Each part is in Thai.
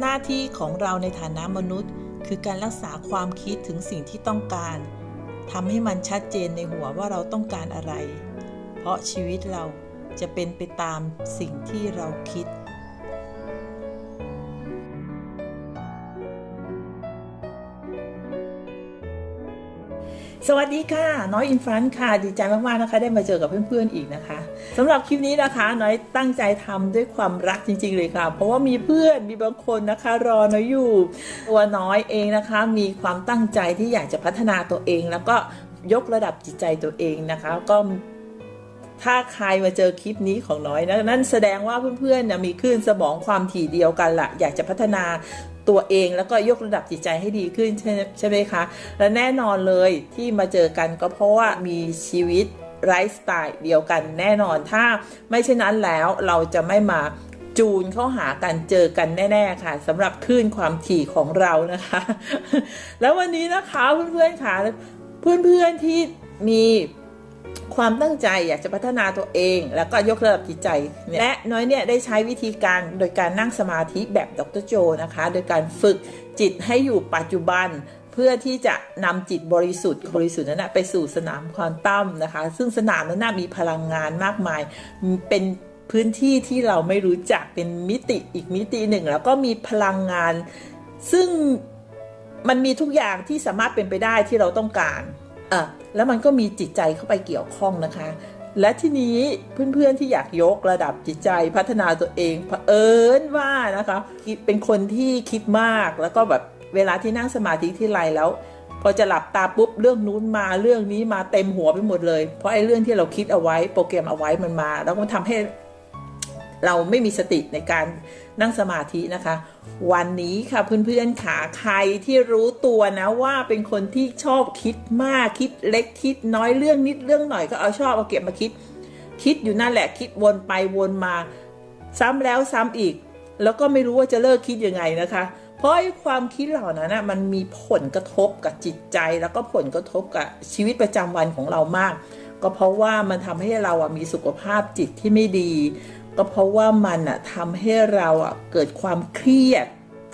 หน้าที่ของเราในฐานะมนุษย์ คือการรักษาความคิดถึงสิ่งที่ต้องการทำให้มันชัดเจนในหัวว่าเราต้องการอะไร เพราะชีวิตเราจะเป็นไปตามสิ่งที่เราคิด สวัสดีค่ะ น้อยอินฟันค่ะ ดีใจมากๆนะคะ ได้มาเจอกับเพื่อนๆอีกนะคะสำหรับคลิปนี้นะคะ น้อยตั้งใจทำด้วยความรักจริง ๆ เลยค่ะ เพราะว่ามีเพื่อนมีบางคนนะคะ รอน้อยอยู่ ตัวน้อยเองนะคะ มีความตั้งใจที่อยากจะพัฒนาตัวเอง แล้วก็ยกระดับจิตใจตัวเองนะคะ ก็ถ้าใครมาเจอคลิปนี้ของน้อยนะนั่นแสดงว่าเพื่อนๆเนี่ยมีคลื่นสมองความถี่เดียวกันละอยากจะพัฒนา ตัวเองแล้วก็ยกระดับจิตใจให้ดีขึ้นใช่ใช่ไหมคะ และแน่นอนเลยที่มาเจอกันก็เพราะว่ามีชีวิตไลฟ์สไตล์เดียวกันแน่นอนถ้าไม่เช่นนั้นแล้วเราจะไม่มาจูนเข้าหากันเจอกันแน่ๆค่ะสำหรับคลื่นความถี่ของเรานะคะ แล้ววันนี้นะคะเพื่อนๆค่ะเพื่อนๆที่มี ความตั้งใจอยากจะพัฒนาตัวเอง แล้วก็ยกระดับจิตใจ และน้อยเนี่ยได้ใช้วิธีการโดยการนั่งสมาธิแบบดรโจนะคะ โดยการฝึกจิตให้อยู่ปัจจุบันเพื่อที่จะนำจิตบริสุทธิ์บริสุทธิ์นั้นนะไปสู่สนามควอนตัมนะคะ ซึ่งสนามนั้นนะมีพลังงานมากมาย เป็นพื้นที่ที่เราไม่รู้จักเป็นมิติอีกมิติหนึ่ง แล้วก็มีพลังงาน ซึ่งมันมีทุกอย่างที่สามารถเป็นไปได้ที่เราต้องการ อะแล้วมันก็มีจิตใจเข้าไปเกี่ยวข้องนะคะ และทีนี้เพื่อนๆที่อยากยกระดับจิตใจพัฒนาตัวเองเผอิญว่านะคะเป็นคนที่คิดมากแล้วก็แบบเวลาที่นั่งสมาธิที่ไรแล้ว พอจะหลับตาปุ๊บเรื่องนู้นมาเรื่องนี้มาเต็มหัวไปหมดเลย เพราะไอ้เรื่องที่เราคิดเอาไว้โปรแกรมเอาไว้มันมา แล้วมันทำให้ เราไม่มีสติในการนั่งสมาธินะคะ วันนี้ค่ะเพื่อนๆขาใครที่รู้ตัวนะว่าเป็นคนที่ชอบคิดมากคิดเล็กคิดน้อยเรื่องนิดเรื่องหน่อยก็เอาชอบเอาเก็บมาคิด คิดอยู่นั่นแหละคิดวนไปวนมา ซ้ำแล้วซ้ำอีก แล้วก็ไม่รู้ว่าจะเลิกคิดยังไงนะคะ เพราะความคิดเหล่านั้นนะมันมีผลกระทบกับจิตใจ แล้วก็ผลกระทบกับชีวิตประจำวันของเรามาก ก็เพราะว่ามันทำให้เราอะมีสุขภาพจิตที่ไม่ดี ก็เพราะว่ามันอะทำให้เราอะเกิดความเครียด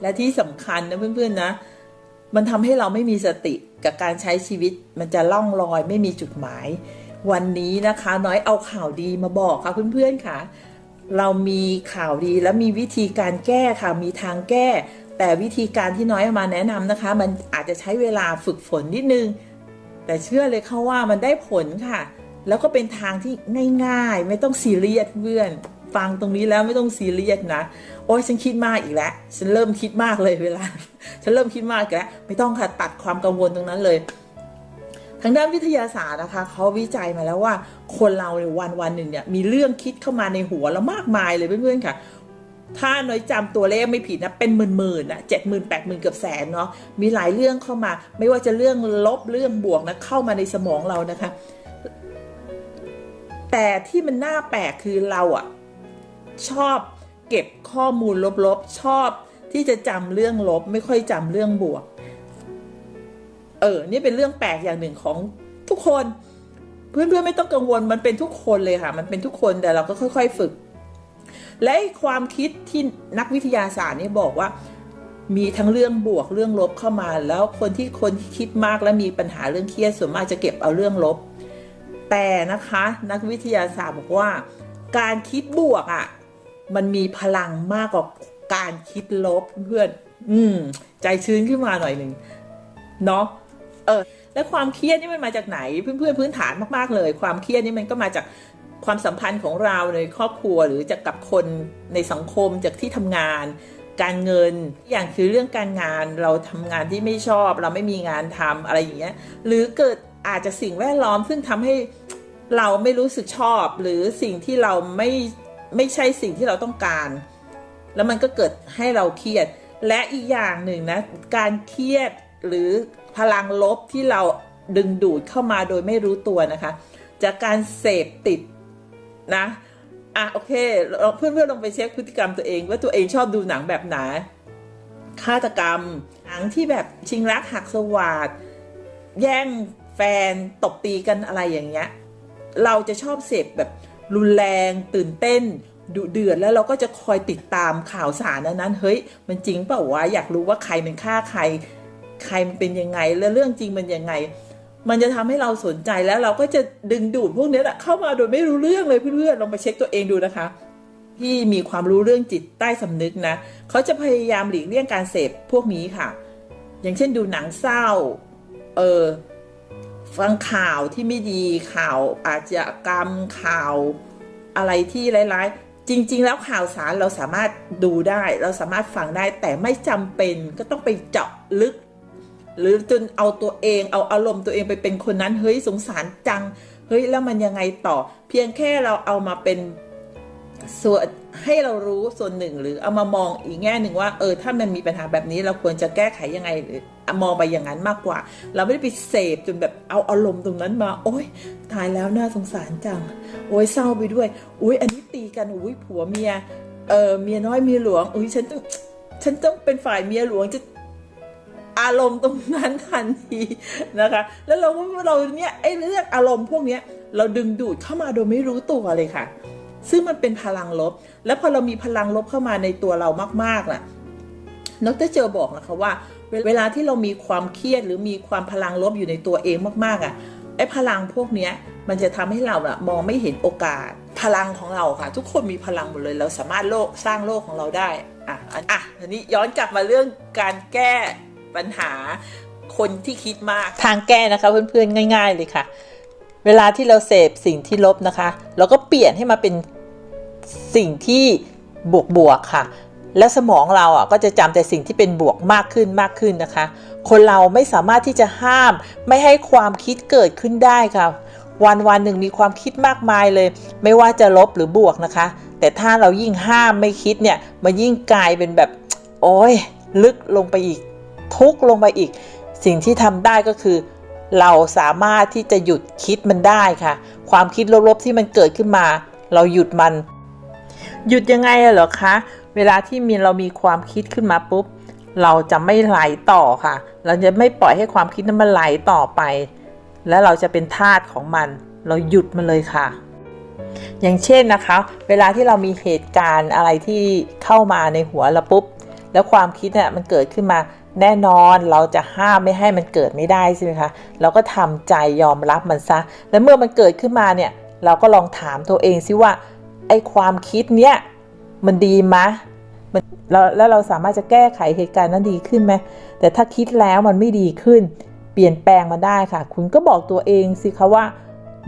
และที่สำคัญนะเพื่อนๆนะ มันทำให้เราไม่มีสติกับการใช้ชีวิต มันจะล่องลอยไม่มีจุดหมาย วันนี้นะคะ น้อยเอาข่าวดีมาบอกค่ะเพื่อนๆค่ะ เรามีข่าวดีและมีวิธีการแก้ค่ะมีทางแก้ แต่วิธีการที่น้อยเอามาแนะนำนะคะ มันอาจจะใช้เวลาฝึกฝนนิดนึง แต่เชื่อเลยค่ะว่ามันได้ผลค่ะ แล้วก็เป็นทางที่ง่าย ๆ ไม่ต้องซีเรียสเพื่อน ฟังตรงนี้แล้วไม่ต้องซีเรียสนะ โอ้ยฉันคิดมากอีกแล้วฉันเริ่มคิดมากเลยเวลา ฉันเริ่มคิดมากแล้วไม่ต้องค่ะตัดความกังวลตรงนั้นเลย ทางด้านวิทยาศาสตร์นะคะเขาวิจัยมาแล้วว่า คนเราในวันวันหนึ่งเนี่ยมีเรื่องคิดเข้ามาในหัวแล้วมากมายเลยเพื่อนๆค่ะถ้าน้อยจำตัวเลขไม่ผิดนะเป็นหมื่นๆนะเจ็ดหมื่นแปดหมื่นเกือบแสนเนาะมีหลายเรื่องเข้ามา ไม่ว่าจะเรื่องลบเรื่องบวกนะเข้ามาในสมองเรานะคะ แต่ที่มันน่าแปลกคือเราอะ ชอบเก็บข้อมูลลบๆ ชอบที่จะจำเรื่องลบไม่ค่อยจำเรื่องบวก เออ นี่เป็นเรื่องแปลกอย่างหนึ่งของทุกคน เพื่อนๆไม่ต้องกังวลมันเป็นทุกคนเลยค่ะ มันเป็นทุกคนแต่เราก็ค่อย ๆ ฝึก และความคิดที่นักวิทยาศาสตร์นี่บอกว่า มีทั้งเรื่องบวกเรื่องลบเข้ามา แล้วคนที่คนที่คิดมากและมีปัญหาเรื่องเครียดส่วนมากจะเก็บเอาเรื่องลบ แต่นะคะ นักวิทยาศาสตร์บอกว่า การคิดบวกอะ่ะ มันมีพลังมากกว่าการคิดลบเพื่อน อืม ใจชื้นขึ้นมาหน่อยหนึ่งเนาะเออ แล้วความเครียดนี่มันมาจากไหน เพื่อนเพื่อนพื้นฐานมากๆเลย ความเครียดนี่มันก็มาจากความสัมพันธ์ของเราในครอบครัวหรือจากกับคนในสังคมจากที่ทำงาน การเงินอย่างคือเรื่องการงานเราทำงานที่ไม่ชอบ เราไม่มีงานทำอะไรอย่างเงี้ย หรือเกิดอาจจะสิ่งแวดล้อมซึ่งทำให้เราไม่รู้สึกชอบ หรือสิ่งที่เราไม่ ไม่ใช่สิ่งที่เราต้องการ แล้วมันก็เกิดให้เราเครียด และอีกอย่างหนึ่งนะ การเครียดหรือพลังลบที่เราดึงดูดเข้ามาโดยไม่รู้ตัวนะคะ จากการเสพติดนะอะโอเคเพื่อนเพื่อนๆลองไปเช็คพฤติกรรมตัวเองว่าตัวเองชอบดูหนังแบบไหนฆาตกรรม หนังที่แบบชิงรักหักสวาดแย่งแฟนตบตีกันอะไรอย่างเงี้ย เราจะชอบเสพแบบ รุนแรง ตื่นเต้นดุเดือดแล้วเราก็จะคอยติดตามข่าวสารนั้นเฮ้ยมันจริงเปล่าวะอยากรู้ว่าใครเป็นฆ่าใคร ใครมันเป็นยังไงแล้วเรื่องจริงมันยังไง มันจะทำให้เราสนใจแล้วเราก็จะดึงดูดพวกนี้แหละเข้ามาโดยไม่รู้เรื่องเลยเพื่อนๆลองไปเช็คตัวเองดูนะคะที่มีความรู้เรื่องจิตใต้สำนึกนะเขาจะพยายามหลีกเลี่ยงการเสพพวกนี้ค่ะ อย่างเช่นดูหนังเศร้าเออ ฟังข่าวที่ไม่ดีข่าวอาชญากรรมข่าวอะไรที่ร้ายๆ จริง ๆ แล้วข่าวสารเราสามารถดูได้ เราสามารถฟังได้แต่ไม่จำเป็นก็ต้องไปเจาะลึก หรือจนเอาตัวเองเอาอารมณ์ตัวเองไปเป็นคนนั้นเฮ้ยสงสารจัง เฮ้ยแล้วมันยังไงต่อ เพียงแค่เราเอามาเป็น ส่วนให้เรารู้ส่วนหนึ่งหรือเอามามองอีกแง่หนึ่งว่าเออถ้ามันมีปัญหาแบบนี้เราควรจะแก้ไขยังไงหรือมองไปอย่างนั้นมากกว่า เราไม่ได้ไปเสพจนแบบเอาอารมณ์ตรงนั้นมา โอ๊ยตายแล้วน่าสงสารจัง โอ๊ยเศร้าไปด้วยอุ้ยอันนี้ตีกันอุ้ยผัวเมียเออเมียน้อยเมียหลวงอุ้ยฉันต้องฉันต้องเป็นฝ่ายเมียหลวงจะอารมณ์ตรงนั้นทันทีนะคะ แล้วเราเราเนี่ยไอ้เรื่องอารมณ์พวกเนี้ยเราดึงดูดเข้ามาโดยไม่รู้ตัวเลยค่ะ ซึ่งมันเป็นพลังลบ แล้วพอเรามีพลังลบเข้ามาในตัวเรามากๆล่ะนกเจอบอกนะคะว่า เวลาที่เรามีความเครียดหรือมีความพลังลบอยู่ในตัวเองมากๆอะไอ้พลังพวกเนี้ยมันจะทำให้เราอะมองไม่เห็นโอกาส พลังของเราค่ะ ทุกคนมีพลังหมดเลย เราสามารถโลกสร้างโลกของเราได้อะอันอะอันนี้ย้อนกลับมาเรื่องการแก้ปัญหาคนที่คิดมากทางแก้นะคะเพื่อนๆง่าย ๆเลยค่ะ เวลาที่เราเสพสิ่งที่ลบนะคะ เราก็เปลี่ยนให้มาเป็นสิ่งที่บวกบวกๆค่ะ แล้วสมองเราอะก็จะจำแต่สิ่งที่เป็นบวกมากขึ้นมากขึ้นนะคะ คนเราไม่สามารถที่จะห้าม ไม่ให้ความคิดเกิดขึ้นได้ค่ะ วันวันหนึ่งมีความคิดมากมายเลย ไม่ว่าจะลบหรือบวกนะคะ แต่ถ้าเรายิ่งห้ามไม่คิดเนี่ยมันยิ่งกลายเป็นแบบ โอ้ยลึกลงไปอีก ทุกลงไปอีก สิ่งที่ทำได้ก็คือ เราสามารถที่จะหยุดคิดมันได้ค่ะ ความคิดลบๆที่มันเกิดขึ้นมา เราหยุดมัน หยุดยังไงอะเหรอคะ เวลาที่มีเรามีความคิดขึ้นมาปุ๊บ เราจะไม่ไหลต่อค่ะ เราจะไม่ปล่อยให้ความคิดนั้นมันไหลต่อไป แล้วเราจะเป็นทาสของมัน เราหยุดมันเลยค่ะ อย่างเช่นนะคะ เวลาที่เรามีเหตุการณ์อะไรที่เข้ามาในหัวเราปุ๊บ แล้วความคิดเนี่ยมันเกิดขึ้นมา แน่นอนเราจะห้ามไม่ให้มันเกิดไม่ได้ใช่ไหมคะเราก็ทำใจยอมรับมันซะ แล้วเมื่อมันเกิดขึ้นมาเนี่ย เราก็ลองถามตัวเองซิว่าไอ้ความคิดเนี้ยมันดีไหมมันแล้วแล้วเราสามารถจะแก้ไขเหตุการณ์นั้นดีขึ้นไหมแต่ถ้าคิดแล้วมันไม่ดีขึ้น เปลี่ยนแปลงมาได้ค่ะ คุณก็บอกตัวเองสิคะว่า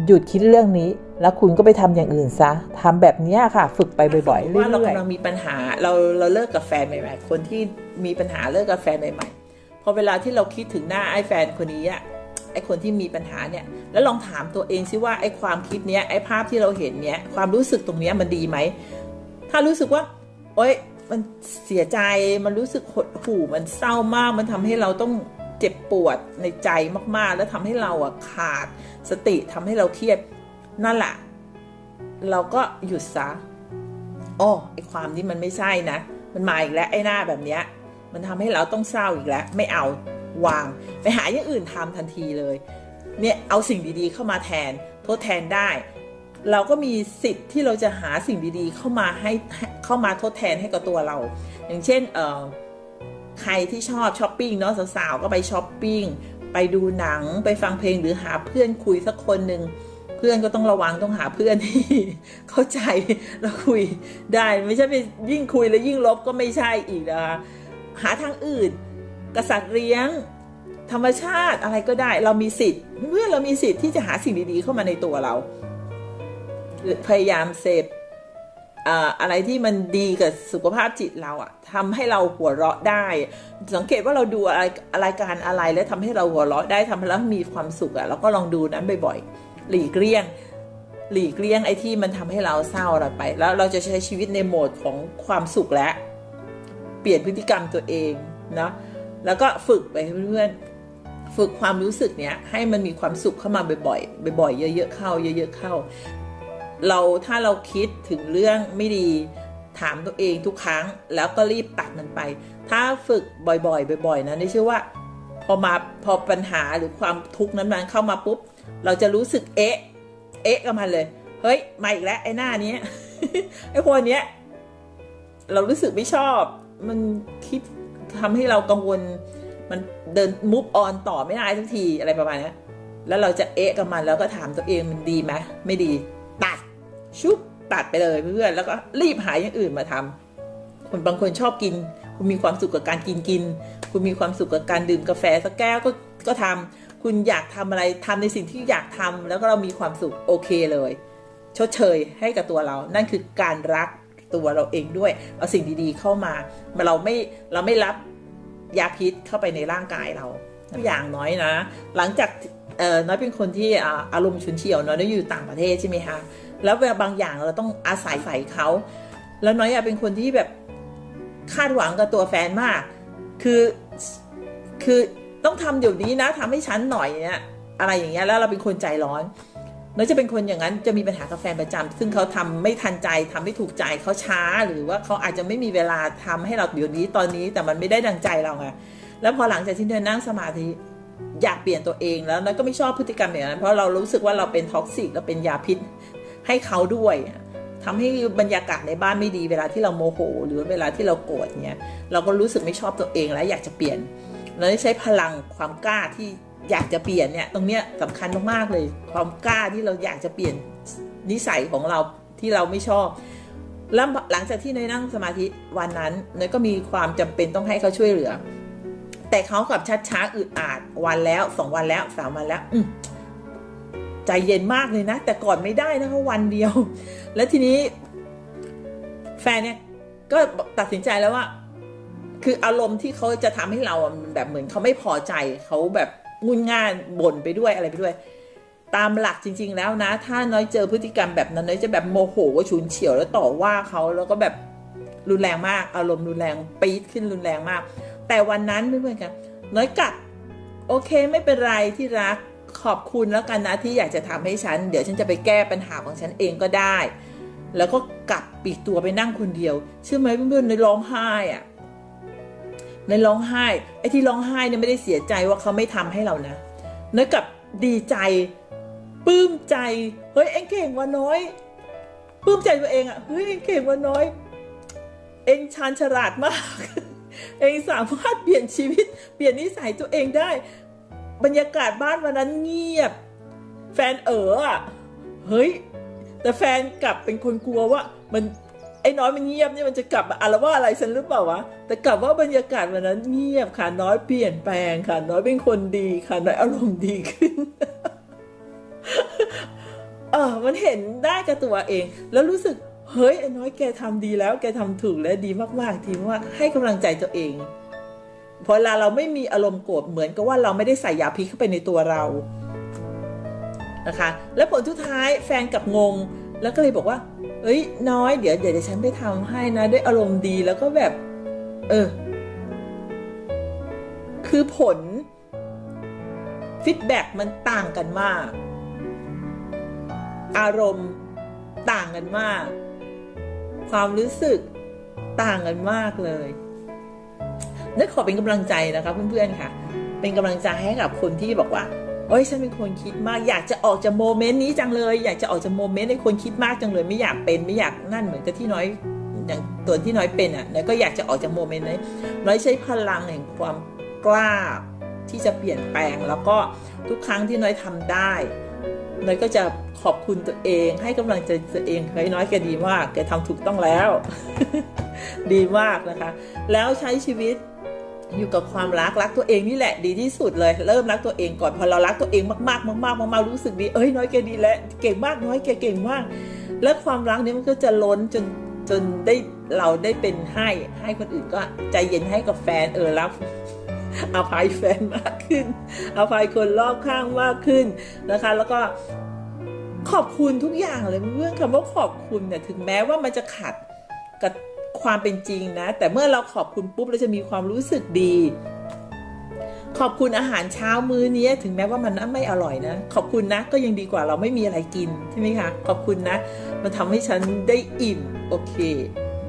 หยุดคิดเรื่องนี้ แล้วคุณก็ไปทำอย่างอื่นซะทำแบบเนี้ยค่ะ ฝึกไปบ่อยๆเรื่อยๆว่าเรากำลังมีปัญหาเราเราเลิกกับแฟนใหม่ๆคนที่ มีปัญหาเลิกกับแฟนใหม่ๆพอเวลาที่เราคิดถึงหน้าไอ้แฟนคนนี้อะไอ้คนที่มีปัญหาเนี่ยแล้วลองถามตัวเองซิว่าไอ้ความคิดเนี้ยไอ้ภาพที่เราเห็นเนี้ยความรู้สึกตรงเนี้ยมันดีไหมถ้ารู้สึกว่าโอ๊ยมันเสียใจมันรู้สึกหดหู่มันเศร้ามาก มันทำให้เราต้องเจ็บปวดในใจมากๆ แล้วทำให้เราอะขาดสติทำให้เราเครียดนั่นแหละเราก็หยุดซะอ๋อไอความนี้มันไม่ใช่นะ มันมาอีกแล้วไอ้หน้าแบบเนี้ย มันทำให้เราต้องเศร้าอีกแล้ว ไม่เอาวาง ไปหาอย่างอื่นทำทันทีเลย เนี่ยเอาสิ่งดีๆเข้ามาแทน ทดแทนได้ เราก็มีสิทธิ์ที่เราจะหาสิ่งดีๆ เข้ามาให้เข้ามาทดแทนให้กับตัวเรา อย่างเช่นเอ่อใครที่ชอบช้อปปิ้งเนาะสาวๆก็ไปช้อปปิ้งไปดูหนังไปฟังเพลงหรือหาเพื่อนคุยสักคนหนึ่งเพื่อนก็ต้องระวังต้องหาเพื่อนที่เข้าใจแล้วคุยได้ไม่ใช่ไปยิ่งคุยแล้วยิ่งลบก็ไม่ใช่อีกนะคะ หาทางอื่น กษัตริย์เลี้ยง ธรรมชาติอะไรก็ได้ เรามีสิทธิ์เพื่อเรามีสิทธิ์ที่จะหาสิ่งดีๆเข้ามาในตัวเรา พยายามเสพออะไรที่มันดีกับสุขภาพจิตเราอะทำให้เราหัวเราะได้ สังเกตว่าเราดูอะไรรายการอะไรแล้วทำให้เราหัวเราะได้ทำให้เรามีความสุขอะเราก็ลองดูนั้นบ่อยๆ หลีกเลี่ยง หลีกเลี่ยงไอ้ที่มันทำให้เราเศร้าเราไป แล้วเราจะใช้ชีวิตในโหมดของความสุขและ เปลี่ยนพฤติกรรมตัวเองนะแล้วก็ฝึกไปเพื่อนๆฝึกความรู้สึกเนี้ยให้มันมีความสุขเข้ามาบ่อยๆบ่อยๆเยอะ ๆ เข้า เยอะ ๆ เข้า เราถ้าเราคิดถึงเรื่องไม่ดีถามตัวเองทุกครั้งแล้วก็รีบตัดมันไป ถ้าฝึกบ่อยๆ บ่อย ๆ นะนี่เชื่อว่า พอมาพอปัญหาหรือความทุกข์นั้นมันเข้ามาปุ๊บ เราจะรู้สึกเอ๊ะ เอ๊ะกับมันเลย เฮ้ยมาอีกแล้วไอ้หน้านี้ไอ้คนเนี้ย เรารู้สึกไม่ชอบ มันคิดทำให้เรากังวล มันเดินมุฟออนต่อไม่ได้ทักทีอะไรประมาณนี้แล้วเราจะเอะกับมันแล้วก็ถามตัวเองมันดีไหมไม่ดี ตัดชุบตัดไปเลยเพื่อนแล้วก็รีบหายอย่างอื่นมาทำคนบางคนชอบกิน คุณมีความสุขกับการกินกิน คุณมีความสุขกับการดื่มกาแฟสักแก้วก็ก็ทำคุณอยากทำอะไรทำในสิ่งที่อยากทำแล้วก็เรามีความสุขโอเคเลย ชดเชยให้กับตัวเรา นั่นคือการรัก ตัวเราเองด้วย เอาสิ่งดีๆเข้ามาเราไม่เราไม่รับยาพิษเข้าไปในร่างกายเราตัวอย่างน้อยนะ หลังจากเออน้อยเป็นคนที่อารมณ์ฉุนเฉียวน้อยได้อยู่ต่างประเทศใช่ไหมคะแล้วเวลาบางอย่างเราต้องอาศัยใส่เขาแล้วน้อยอะเป็นคนที่แบบคาดหวังกับตัวแฟนมาก คือคือต้องทำเดี๋ยวนี้นะทำให้ฉันหน่อยเนี่ยอะไรอย่างเงี้ยแล้วเราเป็นคนใจร้อน น้อยจะเป็นคนอย่างนั้นจะมีปัญหากับแฟนประจำซึ่งเขาทำไม่ทันใจทำไม่ถูกใจเขาช้า หรือว่าเขาอาจจะไม่มีเวลาทำให้เราเดี๋ยวนี้ตอนนี้แต่มันไม่ได้ดังใจเราไงแล้วพอหลังจากที่เดินนั่งสมาธิอยากเปลี่ยนตัวเองแล้วน้อยก็ไม่ชอบพฤติกรรมอย่างนั้นเพราะเรารู้สึกว่าเราเป็นท็อกซิกเราเป็นยาพิษให้เขาด้วยทำให้บรรยากาศในบ้านไม่ดีเวลาที่เราโมโห หรือเวลาที่เราโกรธเนี้ยเราก็รู้สึกไม่ชอบตัวเองแล้วอยากจะเปลี่ยนเราได้ใช้พลังความกล้าที่ อยากจะเปลี่ยนเนี่ยตรงเนี้ยสำคัญมากๆเลย ความกล้าที่เราอยากจะเปลี่ยนนิสัยของเราที่เราไม่ชอบแล้วหลังจากที่เนยนั่งสมาธิวันนั้นเนยก็มีความจำเป็นต้องให้เขาช่วยเหลือ แต่เขากับชัดช้าอึดอาดวันแล้วสองวันแล้วสามวันแล้ว อืใจเย็นมากเลยนะ แต่ก่อนไม่ได้นะคะวันเดียว แล้วทีนี้ แฟนเนี่ย ก็ตัดสินใจแล้วว่า คืออารมณ์ที่เขาจะทำให้เราแบบเหมือนเขาไม่พอใจเขาแบบ งุนง่านบ่นไปด้วยอะไรไปด้วย ตามหลักจริง ๆ แล้วนะ ถ้าน้อยเจอพฤติกรรมแบบนั้นน้อยจะแบบโมโหว่าฉุนเฉียวแล้วต่อว่าเขาแล้วก็แบบรุนแรงมากอารมณ์รุนแรงปี๊ดขึ้นรุนแรงมาก แต่วันนั้นไม่เหมือนกัน น้อยกลับโอเคไม่เป็นไรที่รักขอบคุณแล้วกันนะที่อยากจะทำให้ฉัน เดี๋ยวฉันจะไปแก้ปัญหาของฉันเองก็ได้ แล้วก็กลับปีกตัวไปนั่งคนเดียวเชื่อไหมเพื่อนๆในร้องไห้อะ ในร้องไห้ไอ้ที่ร้องไห้เนี่ยไม่ได้เสียใจว่าเขาไม่ทำให้เรานะเนื้อกับดีใจปลื้มใจเฮ้ยเอ็งเก่งว่าน้อยปลื้มใจตัวเองอะเฮ้ยเอ็งเก่งว่าน้อย เอ็งชาญฉลาดมาก เองสามารถเปลี่ยนชีวิต เปลี่ยนนิสัยตัวเองได้ บรรยากาศบ้านวันนั้นเงียบ แฟนเอ๋ออะเฮ้ยแต่แฟนกลับเป็นคนกลัวว่ามัน ไอ้น้อยมันเงียบเนี่ยมันจะกลับมาอะไรวาอะไรฉันหรือเปล่าวะแต่กลับว่าบรรยากาศวันนั้นเงียบค่ะน้อยเปลี่ยนแปลงค่ะ น้อยเป็นคนดีค่ะน้อยอารมณ์ดีขึ้นเออมันเห็นได้กับตัวเอง แล้วรู้สึกเฮ้ยไอ้น้อยแกทำดีแล้ว แกทำถูกและดีมากๆทีว่าให้กำลังใจตัวเองพอเวลาเราไม่มีอารมณ์โกรธเหมือนกับว่าเราไม่ได้ใส่ยาพิษเข้าไปในตัวเรานะคะ และผลสุดท้ายแฟนกับงง แล้วก็เลยบอกว่า เอ้ย น้อยเดี๋ยวเดี๋ยวฉันไปทำให้นะด้วยอารมณ์ดีแล้วก็แบบ เออ คือผลฟีดแบ็กมันต่างกันมาก อารมณ์ต่างกันมาก ความรู้สึกต่างกันมากเลยนึกขอเป็นกำลังใจนะคะเพื่อนๆค่ะ เป็นกำลังใจให้กับคนที่บอกว่า โอ้ยฉันเป็นคนคิดมาก อยากจะออกจากโมเมนต์นี้จังเลย อยากจะออกจากโมเมนต์ในคนคิดมากจังเลย ไม่อยากเป็นไม่อยากนั่นเหมือนกับที่น้อยอย่างตัวที่น้อยเป็นอะน้อยก็อยากจะออกจากโมเมนต์นี้น้อยใช้พลังแห่งความกล้าที่จะเปลี่ยนแปลง แล้วก็ทุกครั้งที่น้อยทำได้น้อยก็จะขอบคุณตัวเองให้กำลังใจตัวเองเฮ้ยน้อยแกดีมากแกทำถูกต้องแล้ว ดีมากนะคะ แล้วใช้ชีวิต อยู่กับความรักรักตัวเองนี่แหละดีที่สุดเลย เริ่มรักตัวเองก่อนพอเรารักตัวเองมากๆมากๆมากๆรู้สึกดีเอ้ยน้อยแกดีแล้วเก่งมากน้อยแกเก่งมาก แล้วความรักนี้มันก็จะล้นจนจนได้เราได้เป็นให้ให้คนอื่นก็ใจเย็นให้กับแฟนเออรับอภัยแฟนมากขึ้นอภัยคนรอบข้างมากขึ้นนะคะ แล้วก็ขอบคุณทุกอย่างเลยเพื่อนคำว่าขอบคุณเนี่ยถึงแม้ว่ามันจะขัดกับ ความเป็นจริงนะ แต่เมื่อเราขอบคุณปุ๊บเราจะมีความรู้สึกดี ขอบคุณอาหารเช้ามื้อนี้ถึงแม้ว่ามันไม่อร่อยนะ ขอบคุณนะก็ยังดีกว่าเราไม่มีอะไรกินใช่ไหมคะขอบคุณนะ มันทำให้ฉันได้อิ่มโอเค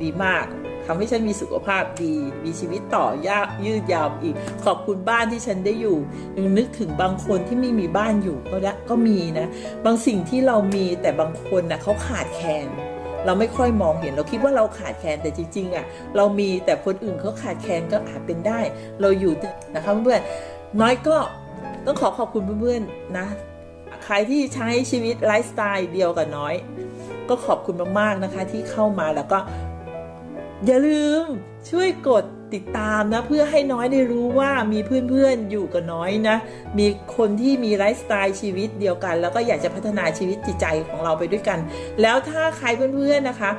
ดีมากทำให้ฉันมีสุขภาพดี มีชีวิตต่อยากยืดยาวอีก ขอบคุณบ้านที่ฉันได้อยู่ยังนึกถึงบางคนที่ไม่มีบ้านอยู่ก็ได้ก็มีนะ บางสิ่งที่เรามีแต่บางคนนะเขาขาดแคลน เราไม่ค่อยมองเห็นเราคิดว่าเราขาดแคลนแต่จริงๆอะเรามีแต่คนอื่นเขาขาดแคลนก็อาจเป็นได้ เราอยู่นะคะเพื่อนน้อยก็ต้องขอขอบคุณเพื่อนๆนะใครที่ใช้ชีวิตไลฟ์สไตล์เดียวกับน้อย ก็ขอบคุณมากๆนะคะที่เข้ามาแล้วก็ อย่าลืมช่วยกด ติดตามนะ เพื่อให้น้อยได้รู้ว่ามีเพื่อนๆอยู่กับน้อยนะ มีคนที่มีไลฟ์สไตล์ชีวิตเดียวกัน แล้วก็อยากจะพัฒนาชีวิตจิตใจของเราไปด้วยกัน แล้วถ้าใครเพื่อนๆนะคะ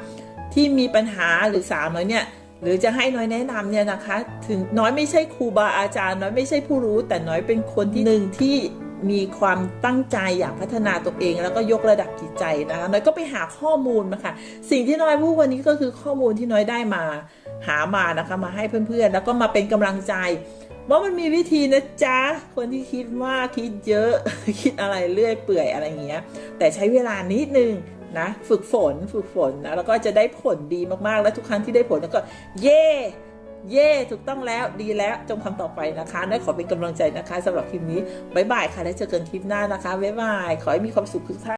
ที่มีปัญหาหรือสาวน้อยเนี่ยหรือจะให้น้อยแนะนำเนี่ยนะคะ ถึงน้อยไม่ใช่ครูบาอาจารย์ น้อยไม่ใช่ผู้รู้ แต่น้อยเป็นคนที่หนึ่งที่ มีความตั้งใจอยากพัฒนาตัวเอง แล้วก็ยกระดับจิตใจนะคะน้อยก็ไปหาข้อมูลมาค่ะ สิ่งที่น้อยพูดวันนี้ก็คือข้อมูลที่น้อยได้มาหามานะคะมาให้เพื่อนๆ แล้วก็มาเป็นกำลังใจว่ามันมีวิธีนะจ๊ะ คนที่คิดมากคิดเยอะ คิดอะไรเรื่อยเปื่อยอะไรอย่างเงี้ย แต่ใช้เวลานิดนึงนะ ฝึกฝนฝึกฝนนะแล้วก็จะได้ผลดีมากๆ แล้วทุกครั้งที่ได้ผลแล้วก็เย่ เย่ถูกต้องแล้วดีแล้วจงทำต่อไปนะคะน้อยขอเป็นกำลังใจนะคะสำหรับคลิปนี้บ๊ายบายค่ะแล้วเจอกันคลิปหน้านะคะบ๊ายบายขอให้มีความสุขทุกท่าน